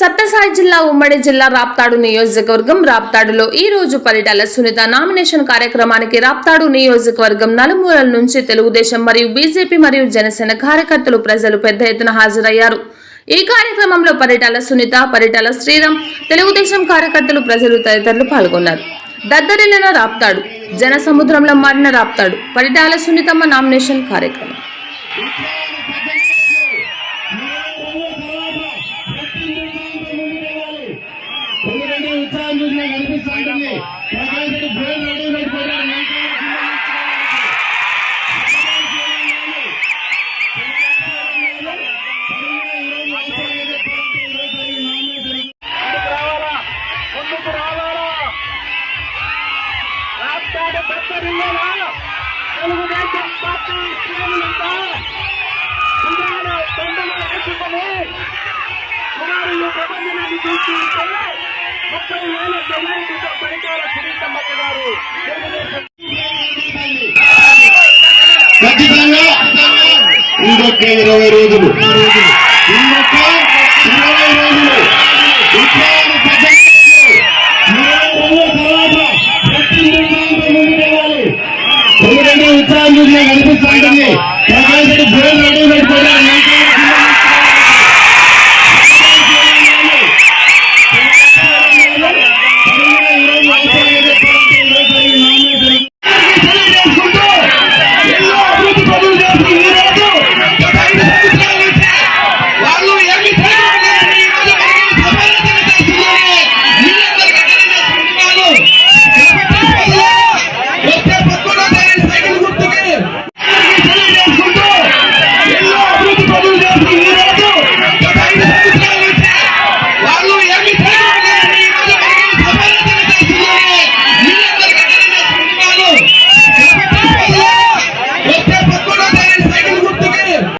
సత్తసాయి జిల్లా ఉమ్మడి జిల్లా రాప్తాడు నియోజకవర్గం రాప్తాడులో ఈ రోజు పరిటాల సునీత నామినేషన్ కార్యక్రమానికి రాప్తాడు నియోజకవర్గం నలుమూలల నుంచి తెలుగుదేశం మరియు బీజేపీ మరియు జనసేన కార్యకర్తలు ప్రజలు పెద్ద ఎత్తున హాజరయ్యారు. ఈ కార్యక్రమంలో పరిటాల సునీత పరిటాల శ్రీరామ్ తెలుగుదేశం కార్యకర్తలు ప్రజలు తదితరులు పాల్గొన్నారు. దద్దరిల్లిన రాప్తాడు జన సముద్రంలో మారిన రాప్తాడు పరిటాల సునీతమ్మ నామినేషన్ కార్యక్రమం. ఎందుకంటే ఉత్సాహం చూసినా కనిపిస్తుంటుంది ప్రకాశం బ్రెయిన్ రెడీ పెట్టుకోవడానికి తెలుగుదేశం పార్టీ శ్రేణులంతా సుమారు తొమ్మిది సుమారు ఈ చూసి ముప్పై వేల జనాలతో పరికాల సునీతమ్మక్క గారు. ఖచ్చితంగా ఇంకొక ఇరవై రోజులు. ఇంకొక ఇరవై రోజులు. ఉత్సాహం